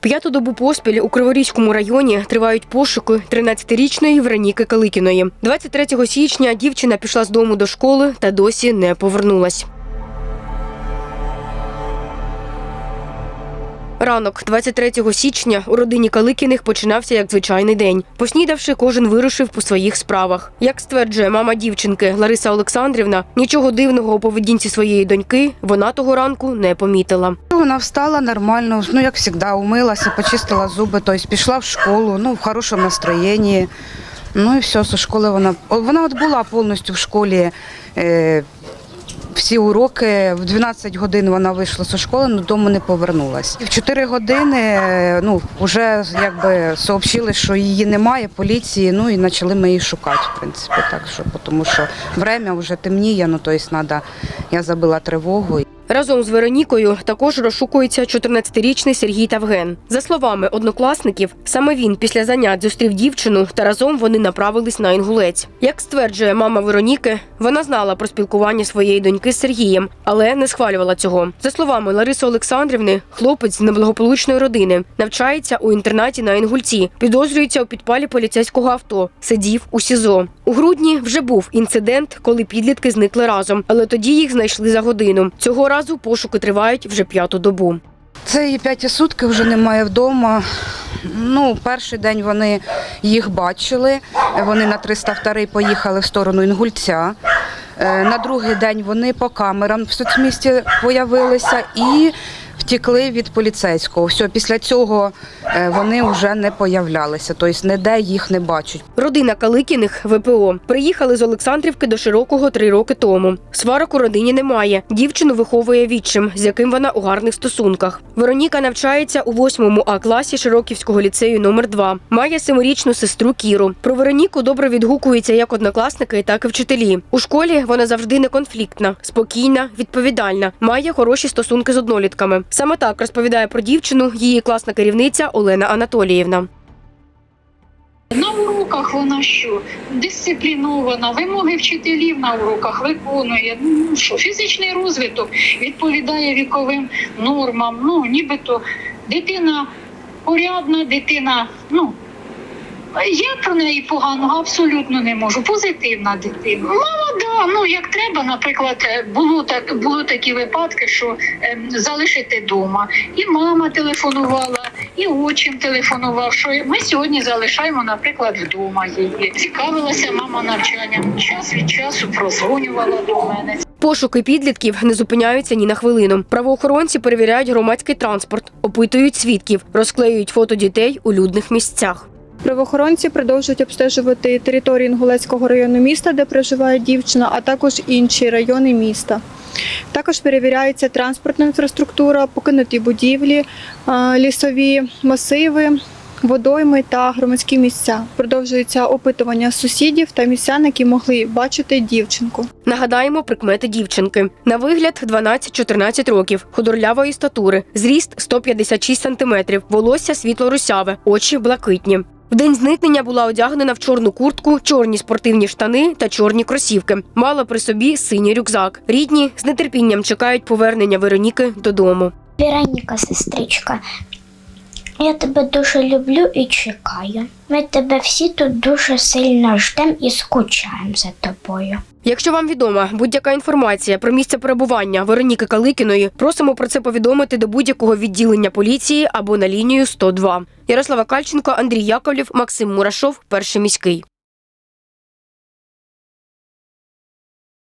П'яту добу поспіль у Криворізькому районі тривають пошуки 13-річної Вероніки Каликіної. 23 січня дівчина пішла з дому до школи та досі не повернулась. Ранок 23 січня у родині Каликіних починався як звичайний день. Поснідавши, кожен вирушив по своїх справах. Як стверджує мама дівчинки Лариса Олександрівна, нічого дивного у поведінці своєї доньки вона того ранку не помітила. Вона встала нормально, ну як завжди, умилася, почистила зуби, тобто пішла в школу, ну в хорошому настроєнні. Ну і все, зі школи вона. Вона от була повністю в школі. Е, всі уроки в 12 годин вона вийшла зі школи, але додому не повернулася. В 4 години е, ну, вже якби сообщили, що її немає, поліції, ну і почали ми її шукати, в принципі, так що, тому що время вже темніє, ну тобто треба, я забила тривогу. Разом з Веронікою також розшукується 14-річний Сергій Тавген. За словами однокласників, саме він після занять зустрів дівчину та разом вони направились на інгулець. Як стверджує мама Вероніки, вона знала про спілкування своєї доньки з Сергієм, але не схвалювала цього. За словами Лариси Олександрівни, хлопець з неблагополучної родини навчається у інтернаті на інгульці, підозрюється у підпалі поліцейського авто, сидів у СІЗО. У грудні вже був інцидент, коли підлітки зникли разом, але тоді їх знайшли за годину. Цього разу пошуки тривають вже п'яту добу. Це її п'яті сутки вже немає вдома. Ну, перший день вони їх бачили. Вони на 302 поїхали в сторону Інгульця. Е, На другий день вони по камерам в соцмісті появилися і втекли від поліцейського. Все, після цього е, вони вже не появлялися, тобто ніде їх не бачать. Родина Каликіних ВПО приїхали з Олександрівки до Широкого три роки тому. Сварок у родині немає. Дівчину виховує відчим, з яким вона у гарних стосунках. Вероніка навчається у 8 А класі Широківського ліцею номер 2 Має семирічну сестру Кіру. Про Вероніку добре відгукуються як однокласники, так і вчителі. У школі вона завжди неконфліктна, спокійна, відповідальна, має хороші стосунки з однолітками. Саме так розповідає про дівчину її класна керівниця Олена Анатоліївна. На уроках вона що? Дисциплінована, вимоги вчителів на уроках виконує. Ну що, фізичний розвиток відповідає віковим нормам. Ну, нібито дитина порядна, дитина, ну. Я про неї поганого абсолютно не можу. Позитивна дитина. Молода, ну як треба, наприклад, е, було так було такі випадки, що ем, залишити вдома. І мама телефонувала, і отчим телефонував, що ми сьогодні залишаємо, наприклад, вдома її. Цікавилася мама навчанням. Час від часу прозвонювала до мене. Пошуки підлітків не зупиняються ні на хвилину. Правоохоронці перевіряють громадський транспорт, опитують свідків, розклеюють фото дітей у людних місцях. Правоохоронці продовжують обстежувати територію Інгулецького району міста, де проживає дівчина, а також інші райони міста. Також перевіряється транспортна інфраструктура, покинуті будівлі, лісові масиви, водойми та громадські місця. Продовжується опитування сусідів та містян, які могли бачити дівчинку. Нагадаємо прикмети дівчинки. На вигляд 12-14 років, худорлявої статури, зріст 156 сантиметрів, волосся світло-русяве, очі блакитні. В день зникнення була одягнена в чорну куртку, чорні спортивні штани та чорні кросівки. Мала при собі синій рюкзак. Рідні з нетерпінням чекають повернення Вероніки додому. Вероніка, сестричка, я тебе дуже люблю і чекаю. Ми тебе всі тут дуже сильно ждемо і скучаємо за тобою. Якщо вам відома будь-яка інформація про місце перебування Вероніки Каликіної, просимо про це повідомити до будь-якого відділення поліції або на лінію 102. Ярослава Кальченко, Андрій Яковлів, Максим Мурашов, перший міський.